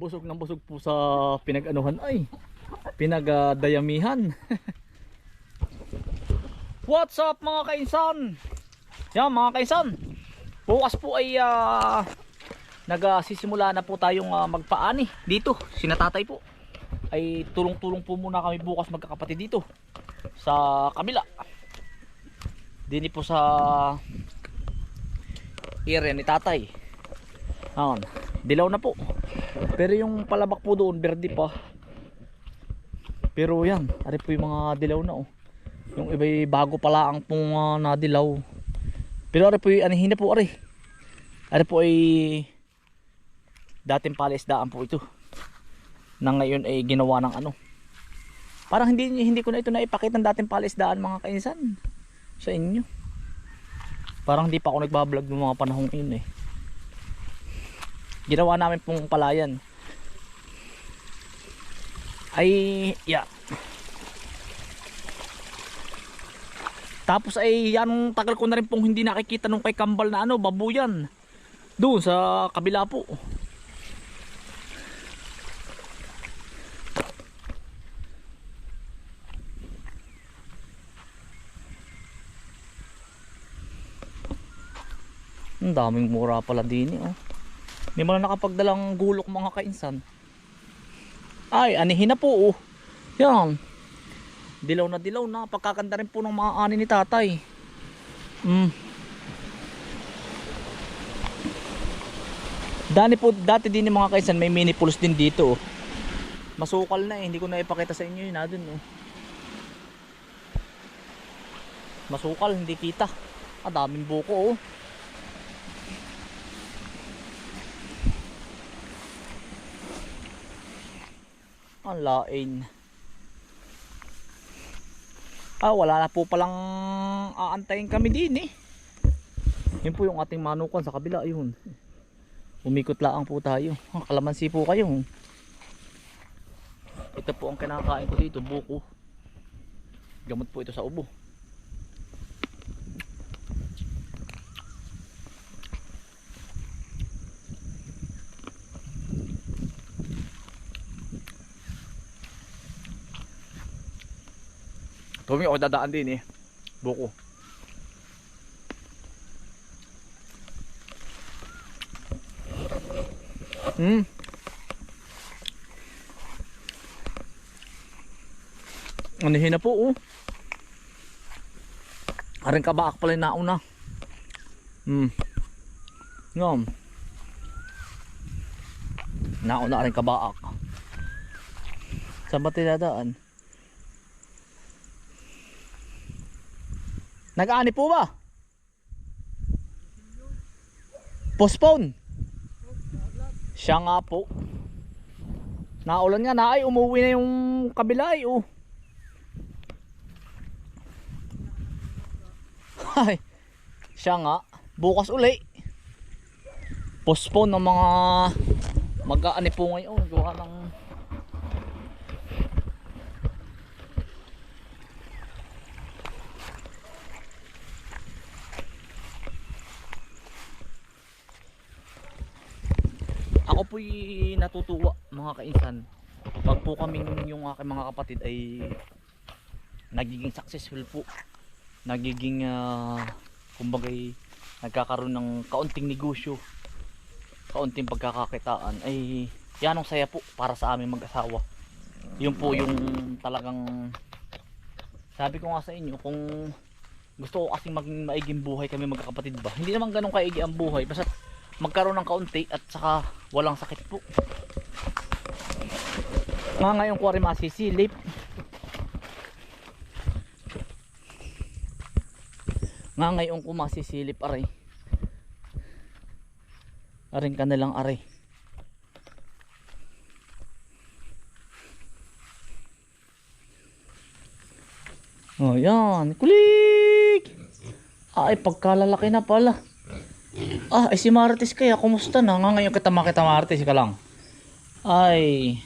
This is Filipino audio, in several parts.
busog ng busog po sa pinag-anuhan ay pinagdayamihan. What's up mga kainsan? Yan mga kainsan. Bukas po ay ah, nagsisimula na po tayong ah, magpaani dito. Sinatatay po. Ay tulong-tulong po muna kami bukas magkakapatid dito sa kabila. Dini po sa area ni tatay. Ayan, dilaw na po. Pero yung palabak po doon, verde pa. Pero yan, ari po yung mga dilaw na oh. Yung iba'y bago pala ang pong ah, nadilaw. Pero ari po yung anihin na po ari. Ari po ay dating palaisdaan po ito. Na ngayon ay ginawa ng ano. Parang hindi hindi ko na ito naipakita ng dating palaisdaan mga kainsan sa inyo. Parang hindi pa ako nagbablog ng mga panahong yun eh. Ginawa namin pong palayan. Ay, yeah. Tapos ay yan tagal ko na rin pong hindi nakikita nung kay Kambal na ano, babuyan. Doon sa kabila po. Ang daming mura pala din eh, oh. May mga nakapagdalang gulok mga kainsan. Ay, anihin na po oh. Yan. Dilaw na dilaw na. Pagkakanda rin po ng mga ani ni tatay. Mm. Dani po, dati din mga kaisan may mini pools din dito. oh. Masukal na eh. Hindi ko na ipakita sa inyo yun na dun. Oh. Masukal, hindi kita. Ah, daming buko oh. Ang lain. Ah, wala na po palang aantayin kami din eh. Yun po yung ating manukan sa kabila, yun. Umikot laang po tayo. Ah, kalamansi po kayo. Ito po ang kinakain ko dito, buko. Gamot po ito sa ubo. Tumi ako dadaan din eh. Buko. Hmm. Anihin na po oh. Aring kabaak pala yung nauna. Hmm. Ngam. Nauna aring kabaak. Saan ba tinadaan? Nag-aani po ba? Postpone. Siya nga po. Naulan nga na ay umuwi na yung kabila ay oh. Ay. Siya nga bukas uli. Postpone ng mga mag-aani po ngayon gawa ng ako po'y natutuwa mga kainsan. Pag po kaming yung aking mga kapatid ay nagiging successful po. Nagiging uh, kumbagay nagkakaroon ng kaunting negosyo kaunting pagkakakitaan. Ay yan ang saya po para sa aming mag-asawa. Yun po yung talagang sabi ko nga sa inyo kung gusto ko kasing maging maiging buhay kami magkakapatid ba? Hindi naman ganun kaigi ang buhay basta magkaroon ng kaunti at saka walang sakit po. Nga ngayon ko rin masisilip. Nga ngayon ko masisilip aray. Aring ka na lang aray. Oh yan. Kulik! Ay pagkalalaki na pala Ah, ay si Martes kaya, kumusta na? Nga ngayon kita makita Martes ka lang. Ay,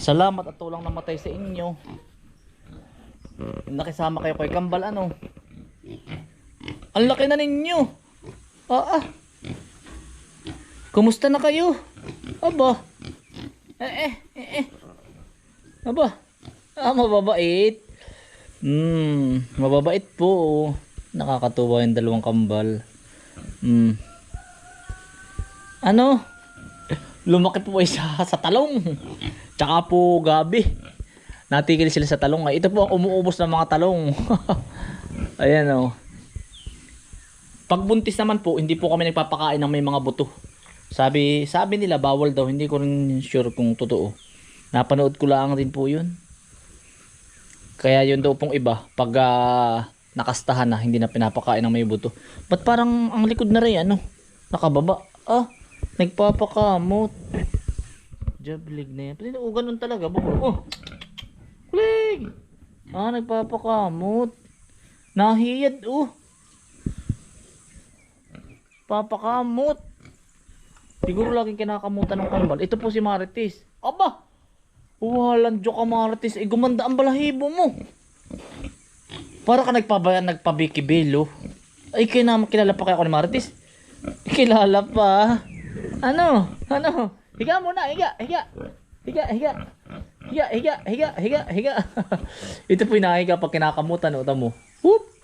salamat at tulang namatay sa inyo. Nakisama kayo kay Kambal ano. Ang laki na ninyo. Ah, ah. Kumusta na kayo? Aba. Eh, eh, eh, eh. Aba. Ah, mababait. Hmm, mababait po. Nakakatuwa yung dalawang kambal. Hmm. Ano? Lumaki po ay sa, talong. Tsaka po gabi. Natigil sila sa talong. Ito po ang umuubos ng mga talong. Ayan o. Oh. Pag buntis naman po, hindi po kami nagpapakain ng may mga buto. Sabi, sabi nila bawal daw, hindi ko rin sure kung totoo. Napanood ko lang din po 'yun. Kaya yun daw pong iba pag ah, nakastahan na hindi na pinapakain ng may buto. Ba't parang ang likod na rin ano? Nakababa. Ah, nagpapakamot. Jablig na yan. Pati oh, ganun talaga. Bukol. Oh. Kulig. Ah, nagpapakamot. Nahiyad oh. Papakamot. Siguro laging kinakamutan ng kambal. Ito po si Marites. Aba! Walang joke ka Marites. Eh, gumanda ang balahibo mo. Para ka nagpabayan, nagpabikibelo. Ay, kina, kilala pa kaya ako ni Marites? Kilala pa. Ano? Ano? Higa muna, higa, higa. Higa, higa. Higa, higa, higa, higa, higa. Ito po yung nakahiga pag kinakamutan. O, tamo. Whoop!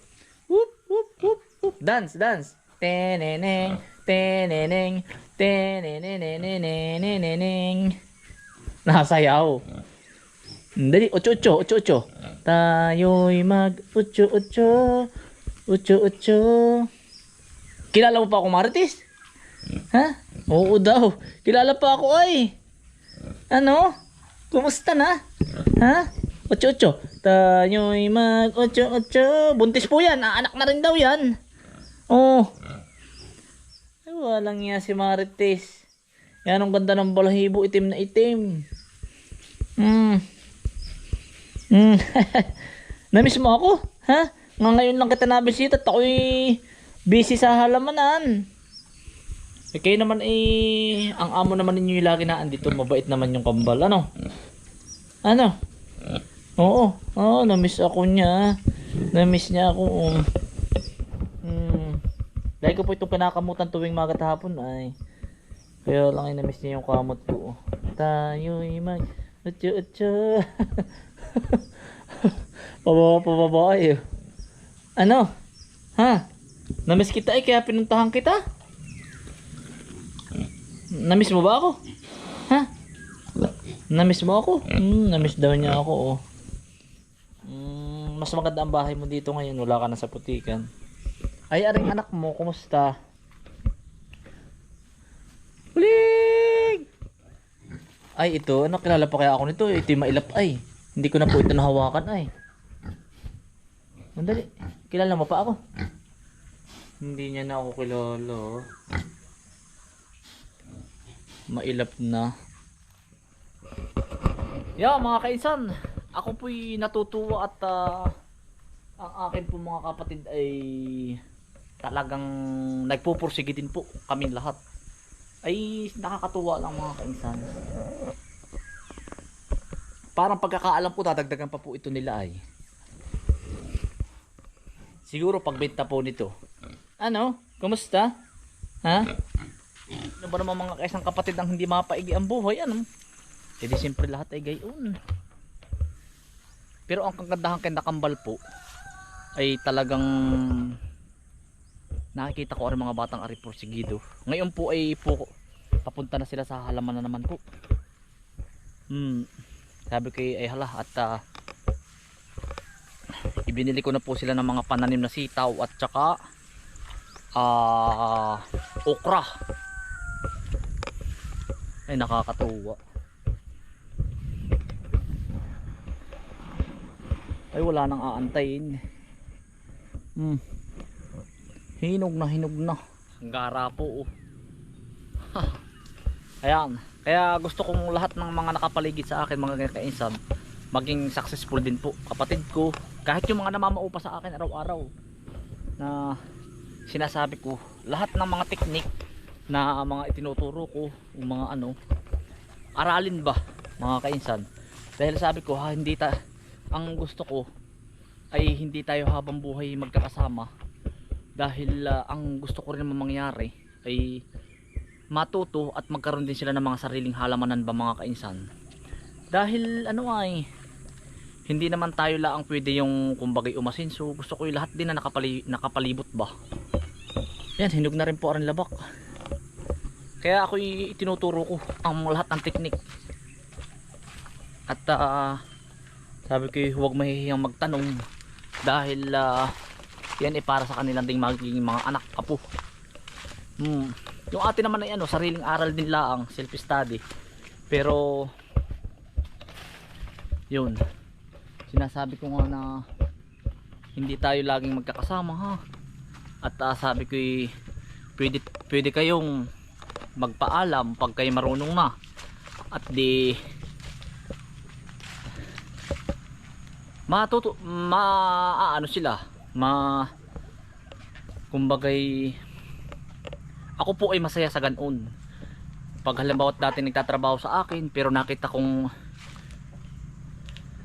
Whoop, whoop, whoop, whoop. Dance, dance. Teneneng, teneneng, teneneneneneneneneng. Nasayaw. Dali, ocho, ocho, ocho, ocho. Tayo'y mag ocho, ocho, ocho, ocho. Kilala mo pa ako, Marites? Ha? Oo daw. Kilala pa ako ay. Ano? Kumusta na? Ha? Ocho, ocho. Tayo'y mag ocho, ocho. Buntis po yan. Anak na rin daw yan. Oh. Ay, walang iya si Marites. Yan ang ganda ng balahibo, itim na itim. Hmm. Hmm. Namiss mo ako? Ha? Nga ngayon lang kita nabisita at ako'y busy sa halamanan. Eh kayo naman eh, ang amo naman ninyo yung lagi na andito, mabait naman yung kambal. Ano? Ano? Oo, oo, namiss ako niya. Namiss niya ako. um. Hmm. Dahil ko po itong pinakamutan tuwing magat hapon ay. Kaya lang ay namiss niya yung kamot ko. Tayo'y mag... Utyo, utyo. pababa, pababa ay. Ano? Ha? Namiss kita eh, kaya pinuntahan kita? Namiss mo ba ako? Ha? Namiss mo ako? Hmm, namiss daw niya ako, oh. Hmm, mas maganda ang bahay mo dito ngayon, wala ka na sa putikan. Ay, aring anak mo, kumusta? Huling! Ay, ito, ano, kilala pa kaya ako nito? Ito yung mailap ay. Hindi ko na po ito nahawakan ay. Mandali, kilala mo pa ako? Hindi niya na ako kilala. oh. Mailap na. Yeah, mga kaisan, ako po'y natutuwa at ah, ang akin po mga kapatid ay talagang nagpupursige din po kaming lahat. Ay nakakatuwa lang mga kaisan. Parang pagkakaalam ko dadagdagan pa po ito nila ay. Siguro pagbenta po nito. Ano? Kumusta? Ha? Ano ba naman mga kaisang kapatid ang hindi mapaigi ang buhay? Ano? E di siyempre lahat ay gayon. Pero ang kagandahan kay nakambal po ay talagang nakikita ko ang mga batang ari porsigido. Ngayon po ay po papunta na sila sa halaman na naman po. Hmm. Sabi ko ay hala at ah, ibinili ko na po sila ng mga pananim na sitaw at saka ah okra. Ay nakakatuwa. Ay wala nang aantayin. Hmm. Hinog na hinog na. Ang gara po oh. Ha. Ayan. Kaya gusto kong lahat ng mga nakapaligid sa akin mga kainsan maging successful din po. Kapatid ko, kahit yung mga namamaupa sa akin araw-araw na sinasabi ko, lahat ng mga teknik na mga itinuturo ko, yung mga ano, aralin ba mga kainsan. Dahil sabi ko, ha, hindi ta ang gusto ko ay hindi tayo habang buhay magkakasama dahil ah, ang gusto ko rin mangyari ay matuto at magkaroon din sila ng mga sariling halamanan ba mga kainsan? Dahil ano ay hindi naman tayo lang pwede yung kumbagay umasin so gusto ko yung lahat din na nakapali, nakapalibot ba? Yan hinog na rin po ang labak. Kaya ako itinuturo ko ang lahat ng teknik. At ah, sabi ko huwag mahihiyang magtanong dahil ah, yan ay para sa kanilang ding magiging mga anak apo. Hmm. Yung atin naman ay ano sariling aral din laang self study. Pero yun. Sinasabi ko nga na hindi tayo laging magkakasama ha? At ah, sabi ko eh, pwede, pwede kayong magpaalam pag kayo marunong na. At di matuto ma ano sila? Ma kumbagay ako po ay masaya sa ganoon pag halimbawa dati nagtatrabaho sa akin pero nakita kong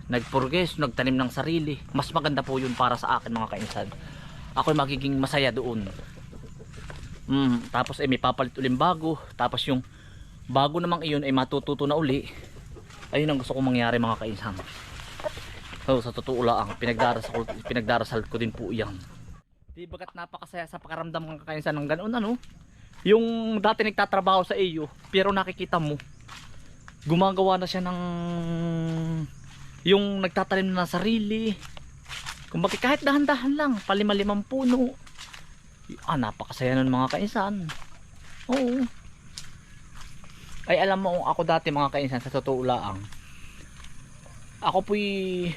nagpurges, nagtanim ng sarili mas maganda po yun para sa akin mga kainsan. Ako ay magiging masaya doon. Mm, tapos ay may papalit ulit bago. Tapos yung bago namang iyon ay matututo na uli. Ayun ang gusto kong mangyari mga kainsan. So sa totoo lang, pinagdarasal ko, pinagdarasal ko din po yan. Di bagat napakasaya sa pakaramdam ng kakainsan ng ganoon ano? Yung dati nagtatrabaho sa iyo, pero nakikita mo, gumagawa na siya ng yung nagtatanim na sarili. Bakit kahit dahan-dahan lang, palima-limang puno. Ah, napakasaya nun mga kainsan. Oo. Ay alam mo ako dati mga kainsan sa totoo lang. Ako po'y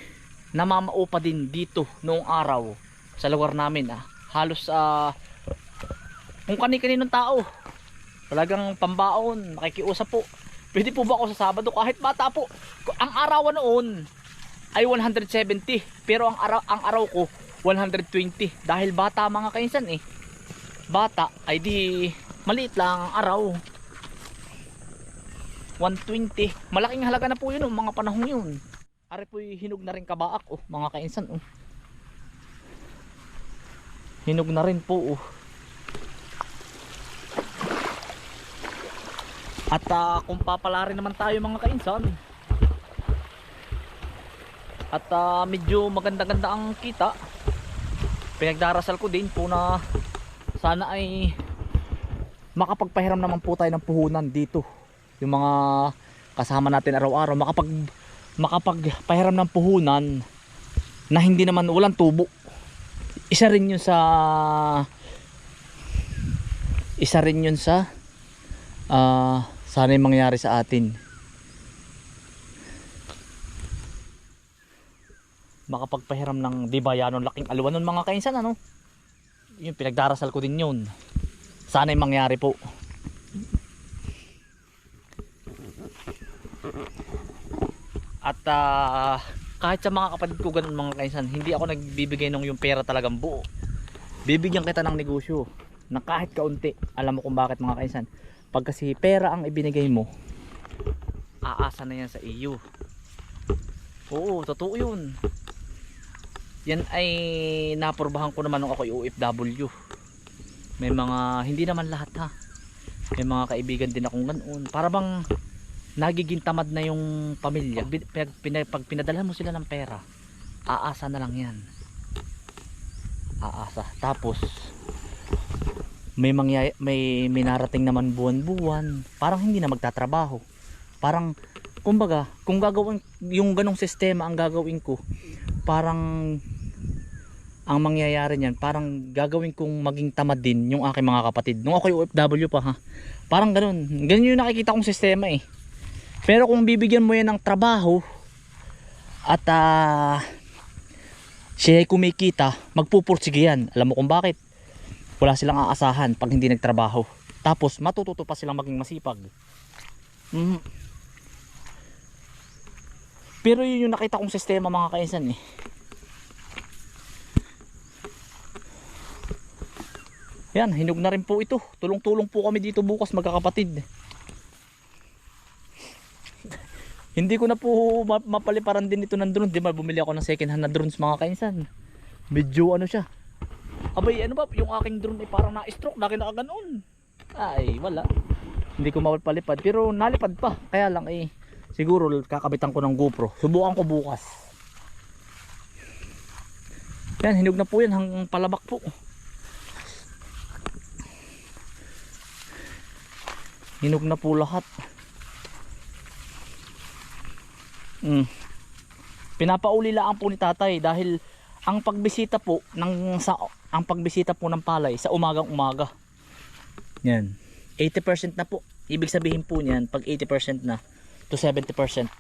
namamaupa din dito noong araw sa lugar namin ah. Halos ah kung kani-kaninong tao. Talagang pambaon, makikiusap po. Pwede po ba ako sa Sabado kahit bata po. Ang araw noon ay 170 pero ang araw ang araw ko 120 dahil bata mga kainsan eh. Bata ay di maliit lang ang araw. 120. Malaking halaga na po yun, oh, mga panahon yun. Ari po hinog na rin kabaak oh, mga kainsan oh. Hinog na rin po oh. At ah, kung papalarin naman tayo mga kainsan. At ah, medyo maganda-ganda ang kita. Pinagdarasal ko din po na sana ay makapagpahiram naman po tayo ng puhunan dito. Yung mga kasama natin araw-araw makapag makapagpahiram ng puhunan na hindi naman walang tubo isa rin yun sa isa rin yun sa ah sana yung mangyari sa atin makapagpahiram ng di ba yan laking aluwan nun mga kainsan ano yung pinagdarasal ko din yun sana yung mangyari po At ah, kahit sa mga kapatid ko ganun mga kainsan, hindi ako nagbibigay ng yung pera talagang buo. Bibigyan kita ng negosyo na kahit kaunti. Alam mo kung bakit mga kainsan. Pag kasi pera ang ibinigay mo, aasa na yan sa iyo. Oo, totoo yun. Yan ay napurbahan ko naman nung ako OFW. May mga, hindi naman lahat ha. May mga kaibigan din akong ganoon. Para bang nagiging tamad na yung pamilya pag, pina- pag pinadala mo sila ng pera aasa na lang yan aasa tapos may mangyay may minarating naman buwan-buwan parang hindi na magtatrabaho. Parang kumbaga kung gagawin yung ganong sistema ang gagawin ko parang ang mangyayari niyan parang gagawin kong maging tamad din yung aking mga kapatid. Nung ako yung OFW pa ha? Parang ganun. Ganun yung nakikita kong sistema eh. Pero kung bibigyan mo yan ng trabaho at ah siya ay kumikita, magpupursige yan. Alam mo kung bakit? Wala silang aasahan pag hindi nagtrabaho. Tapos matututo pa silang maging masipag. Mhm. Pero yun yung nakita kong sistema mga kainsan eh. Yan, hinog na rin po ito. Tulong-tulong po kami dito bukas magkakapatid. Hindi ko na po ma- mapaliparan din ito ng drone. Di ba bumili ako ng second hand na drones mga kainsan. Medyo ano siya. Abay ano ba yung aking drone ay parang na-stroke. Laki nakaganoon. Ay wala. Hindi ko mapalipad pero nalipad pa. Kaya lang eh siguro kakabitan ko ng GoPro. Subukan ko bukas. Yan, hinog na po yan hanggang palabak po. Hinog na po lahat. Mm. Pinapauli lang po ni tatay dahil ang pagbisita po ng sa ang pagbisita po ng palay sa umagang umaga. Yan. 80% na po. Ibig sabihin po niyan pag 80% na to 70%,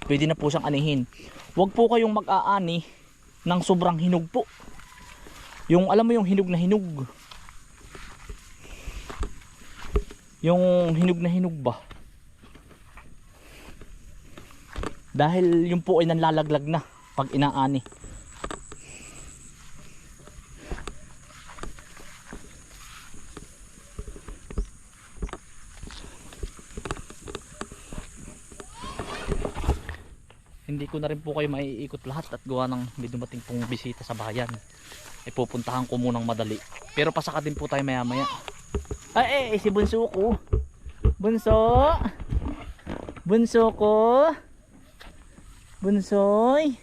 pwede na po siyang anihin. Huwag po kayong mag-aani ng sobrang hinog po. Yung alam mo yung hinog na hinog. Yung hinog na hinog ba? Dahil yung po ay nanlalaglag na pag inaani. Ko na rin po kayo maiikot lahat at gawa ng may dumating pong bisita sa bayan. Ay pupuntahan ko munang madali. Pero pasaka din po tayo maya maya. Ay eh, si Bunso ko. Bunso! Bunso ko! Bunsoy!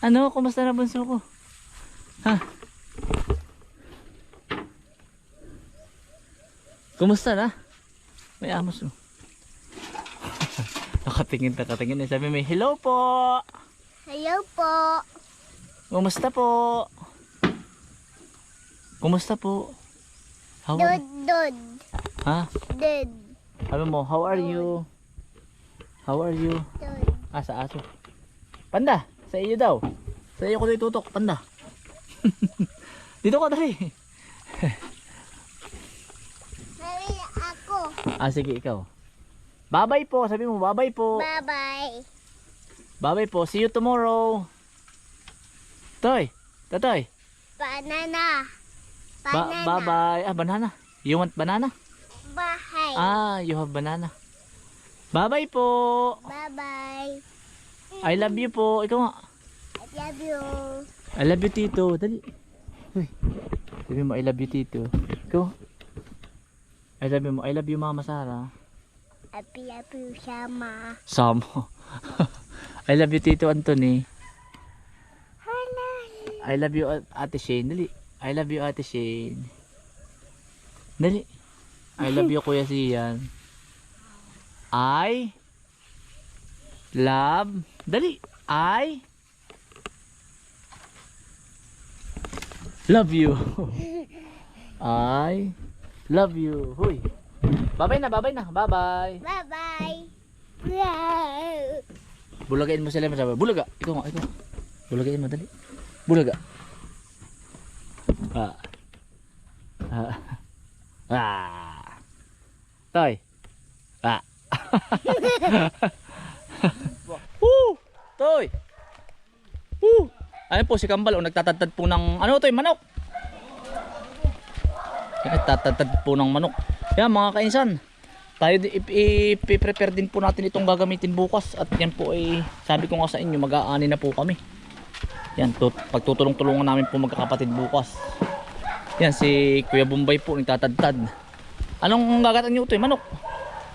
Ano, kumusta na bunso ko? Ha? Kumusta na? May amos mo. Nakatingin, nakatingin. Sabi may, hello po! Hello po. Kumusta po? Kumusta po? How are, Dod, dod, ha? dod, Sabi mo, how are you? How are you? dod. Ah, sa aso. Panda, sa iyo daw. Sa iyo ko na itutok, panda. Dito ka dali. Sabi ako. Ah, sige, ikaw. Bye-bye po. Sabi mo, bye-bye po. Bye-bye. Bye-bye po. See you tomorrow. Toy, tatoy. Banana. Ba Banana. bye-bye. Ah, banana. You want banana? Bahay. Ah, you have banana. Bye-bye po. Bye-bye. I love you po. Ikaw nga. I love you. I love you, Tito. Dali. Uy. Sabi mo, I love you, Tito. Ikaw. I love you mo. I love you, Mama Sara. Happy, happy sama. Samo. I love you, Tito Anthony. I love you, Ate Shane. Dali. I love you, Ate Shane. Dali. I love you, Kuya Sian. I love. Dali. I love you. I love you. Huy. Babay na, babay na. Bye-bye. Bye-bye. Bulagain mo sila masabi. Bulaga. Ikaw nga, ikaw. Bulagain mo, dali. Bulaga. Ah. Ah. Ah. Toy. Ah. Woo! Toy. Woo! Ayun po si Kambal, oh, nagtatadtad po ng ano to, manok. Nagtatadtad po ng manok. Yan mga kainsan. Tayo di- ip- ipi-prepare din po natin itong gagamitin bukas at yan po ay sabi ko nga sa inyo mag-aani na po kami. Yan, tut pagtutulong-tulungan namin po magkakapatid bukas. Yan si Kuya Bombay po nagtatadtad. Anong gagatan niyo ito? Manok.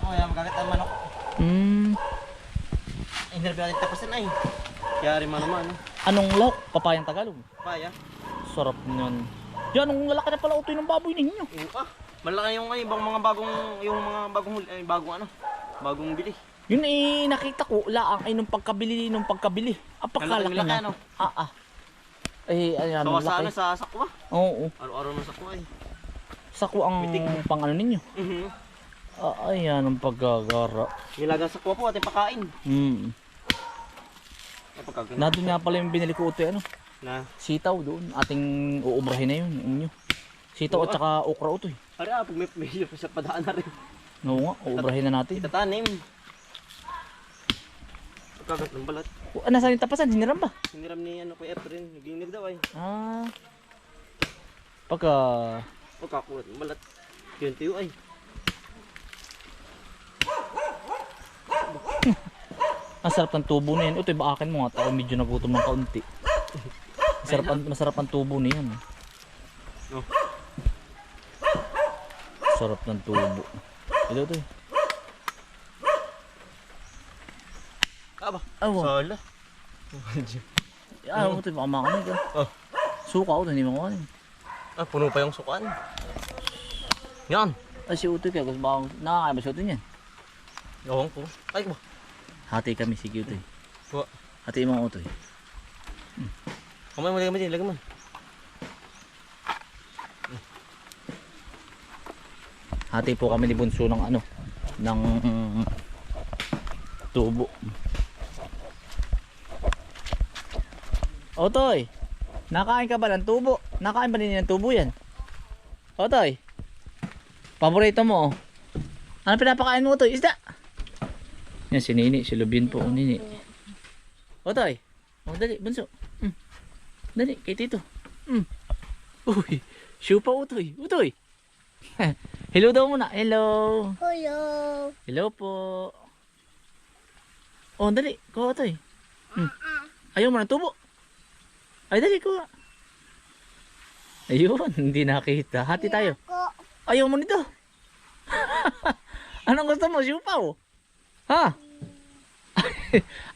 Oh, yan, magagat ang manok. Hmm, Ay, hindi natin tapasan ay. Kaya rin man naman. anong lahok? Papayang Tagalog. Paya. Sarap niyan. Yan, ang lalaki na pala utoy ng baboy ninyo. Oo ah. Malaki yung ay, ibang mga bagong, yung mga bagong ay, bagong ano, bagong bili. Yun eh, nakita ko, laang ay nung pagkabili, nung pagkabili. Laki, na. ano? Ah, ah. Eh, ayan, So, ang sa ano, laki. sa sakwa. Oo, Araw-araw ng sakwa ay. sako ang Bitik. pang ano ninyo. Mhm. Ah, ayan, ang paggagara. Nilagang sakwa po ating pakain. Ay, pagkaganda. Nandun nga pala yung binili ko utoy, ano, Na. sitaw doon. Ating uubrahin na yun, inyo. Sitaw at Oo, saka okra utoy. Ari ah, pag may may sa padaan na rin. Oo nga, uubrahin na natin. Itatanim. Pagkagat ng balat. Oh, ah, nasaan yung tapasan? Hiniram ba? Siniram ni ano kay Efren. Naginig daw ay. Ah. Pagka... Pagkakulat ng balat. Yun tiyo ay. Ang sarap ng tubo na yan. Ito, baakin mo nga. Tao medyo nagutom ng kaunti. Masarap ang, masarap ang tubo na yan. Oh sarap ng tubo ito ito eh. Aba, Awa. sala. Ayaw ah, mo ito, baka makanig ah. Oh. Suka ako, hindi makanig. Ah, puno pa yung sukaan. Yan. Ay, si Utoy kaya, gusto ba akong, nakakaya ba si Utoy niyan? Ewan ko. Ay, ba? Hati kami, sige Utoy. Hati mo ang Utoy. Kamay mo, lagay mo din, lagay mo. Hati po kami ni Bunso ng ano, ng tubo. Otoy, nakain ka ba ng tubo? Nakain ba din ng tubo yan? Otoy, paborito mo oh. Ano pinapakain mo Otoy? Isda! Yan si Nini, si Lubin po, oh, Nini. Otoy, oh dali, Bunso. Mm. Dali, kay Tito. Mm. Uy, shoe pa Utoy. Utoy! Hello daw muna. Hello. Hello. Hello po. Oh, dali. Kuha ito eh. Hmm. Ayaw mo ng tubo. Ay, dali kuha. Ayun, hindi nakita. Hati tayo. Ayaw mo nito. Anong gusto mo? Siupaw. Ha?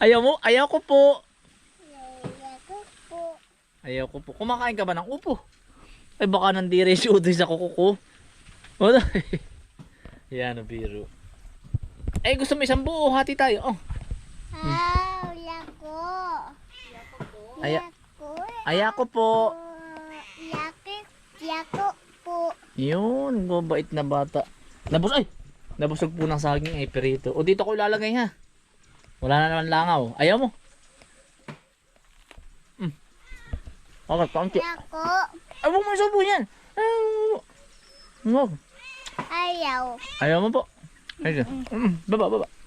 Ayaw mo? Ayaw ko po. Ako po. Ayaw ko po. Kumakain ka ba ng upo? Ay baka nandire si Utoy sa kuko ko. Wala. Yan ang biro. Eh gusto mo isang buo, hati tayo. Oh. Ah, yako. Aya, Yako. ayako po. Yako. Yako po. Yun, mabait na bata. Nabus ay. Nabusog po ng saging ay perito. O dito ko ilalagay ha. Wala na naman langaw. Ayaw mo. Hmm. Okay, kaunti. Yako. Ay, huwag mo isubo yan. Ay, huwag. Ayaw. Ayaw mo po. Ay, mm, baba, baba.